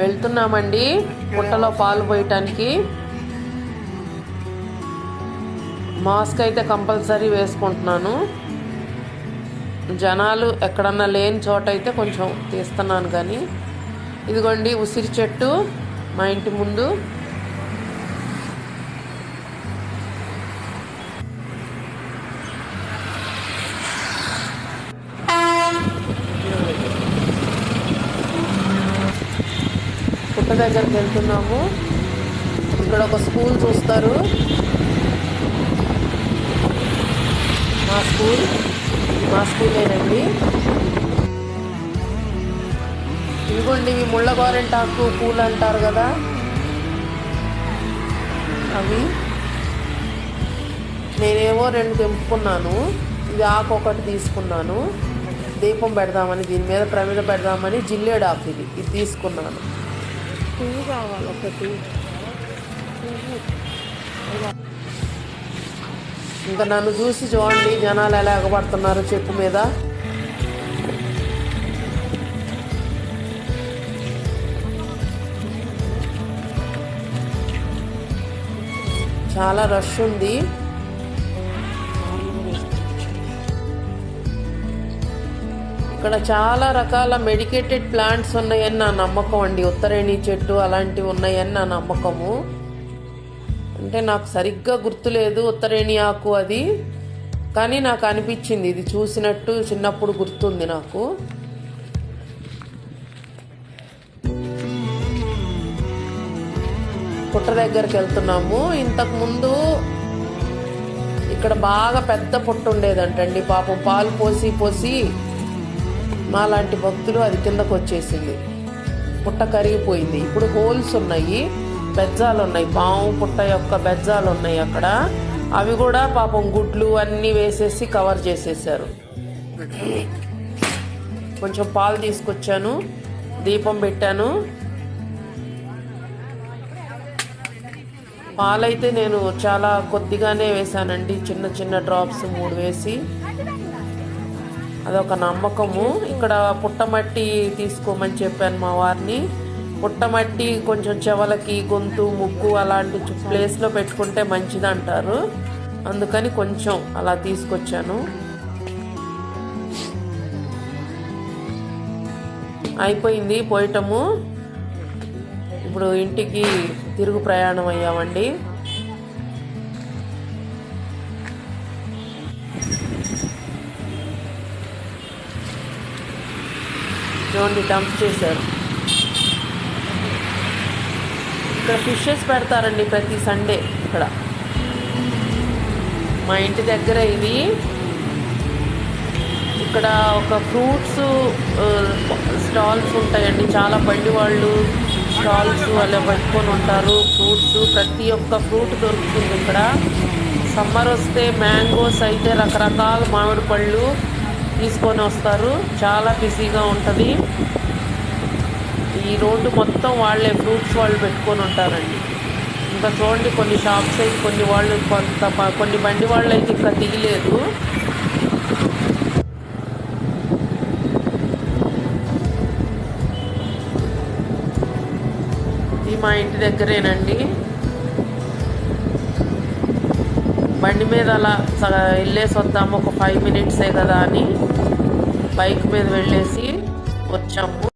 వెళ్తున్నామండి. పుట్టలో పాలు పోయటానికి. మాస్క్ అయితే కంపల్సరీ వేసుకుంటున్నాను. జనాలు ఎక్కడన్నా లేని చోట అయితే కొంచెం తీస్తున్నాను కానీ ఇదిగోండి ఉసిరి చెట్టు మా ఇంటి ముందు. గుట్ట దగ్గరికి వెళ్తున్నాము. ఇక్కడ ఒక స్కూల్ చూస్తారు. మా స్కూల్ మా స్కూలేనండి. ఇదిగోండి ఇవి ముళ్ళ గోరెంటాకు పూలు అంటారు కదా. అవి నేనేమో రెండు తెంపుకున్నాను. ఇది ఆకు ఒకటి తీసుకున్నాను. దీపం పెడదామని దీని మీద ప్రమిద పెడదామని జిల్లేడాకు ఇది. ఇది తీసుకున్నాను. పువ్వు కావాలి ఒకటి ఇంకా నన్ను చూసి చూడండి జనాలు ఎలా ఎగబడుతున్నారు చెప్పు మీద. చాలా రష్ ఉంది. ఇక్కడ చాలా రకాల మెడికేటెడ్ ప్లాంట్స్ ఉన్నాయని నా నమ్మకం అండి. ఉత్తరేణి చెట్టు అలాంటివి ఉన్నాయని నా నమ్మకము. అంటే నాకు సరిగ్గా గుర్తులేదు ఉత్తరేణి ఆకు అది. కానీ నాకు అనిపించింది. ఇది చూసినట్టు చిన్నప్పుడు గుర్తుంది నాకు. పుట్ట దగ్గరికి వెళ్తున్నాము. ఇంతకు ముందు ఇక్కడ బాగా పెద్ద పుట్ట ఉండేదంటండి. పాపం పాలు పోసి పోసి మాలాంటి భక్తులు అది కిందకు వచ్చేసింది. పుట్ట కరిగిపోయింది. ఇప్పుడు హోల్స్ ఉన్నాయి బెజ్జాలు ఉన్నాయి. పాము పుట్ట యొక్క బెజ్జాలు ఉన్నాయి అక్కడ. అవి కూడా పాపం గుడ్లు అన్నీ వేసేసి కవర్ చేసేసారు. కొంచెం పాలు తీసుకొచ్చాను దీపం పెట్టాను. పాలైతే నేను చాలా కొద్దిగానే వేసానండి చిన్న చిన్న డ్రాప్స్ మూడు వేసి. అదొక నమ్మకము. ఇక్కడ పుట్టమట్టి తీసుకోమని చెప్పాను మా వారిని. పుట్టమట్టి కొంచెం చెవలకి గొంతు ముక్కు అలాంటి ప్లేస్లో పెట్టుకుంటే మంచిది అంటారు అందుకని కొంచెం అలా తీసుకొచ్చాను. అయిపోయింది పోయటము. ఇప్పుడు ఇంటికి తిరుగు ప్రయాణం అయ్యామండి. చూడండి డంప్ చేశారు. ఇక్కడ ఫిషెస్ పెడతారండి ప్రతి సండే ఇక్కడ. మా ఇంటి దగ్గర ఇది ఇక్కడ ఒక ఫ్రూట్స్ స్టాల్స్ ఉంటాయండి. చాలా బండి వాళ్ళు స్టాల్స్ అలా పెట్టుకొని ఉంటారు. ఫ్రూట్స్ ప్రతి ఒక్క ఫ్రూట్ దొరుకుతుంది ఇక్కడ. సమ్మర్ వస్తే మ్యాంగోస్ అయితే రకరకాల మామిడి పళ్ళు తీసుకొని వస్తారు. చాలా బిజీగా ఉంటుంది. ఈ రోడ్డు మొత్తం వాళ్ళే ఫ్రూట్స్ వాళ్ళు పెట్టుకొని ఉంటారండి. ఇంకా చూడండి కొన్ని షాప్స్ అయితే కొన్ని వాళ్ళు కొంత కొన్ని బండి వాళ్ళు అయితే ఇంకా దిగలేదు. ఇది మా ఇంటి దగ్గరేనండి. బండి మీద అలా వెళ్ళేసి వద్దాము ఒక ఫైవ్ మినిట్సే కదా అని బైక్ మీద వెళ్ళేసి వచ్చాము.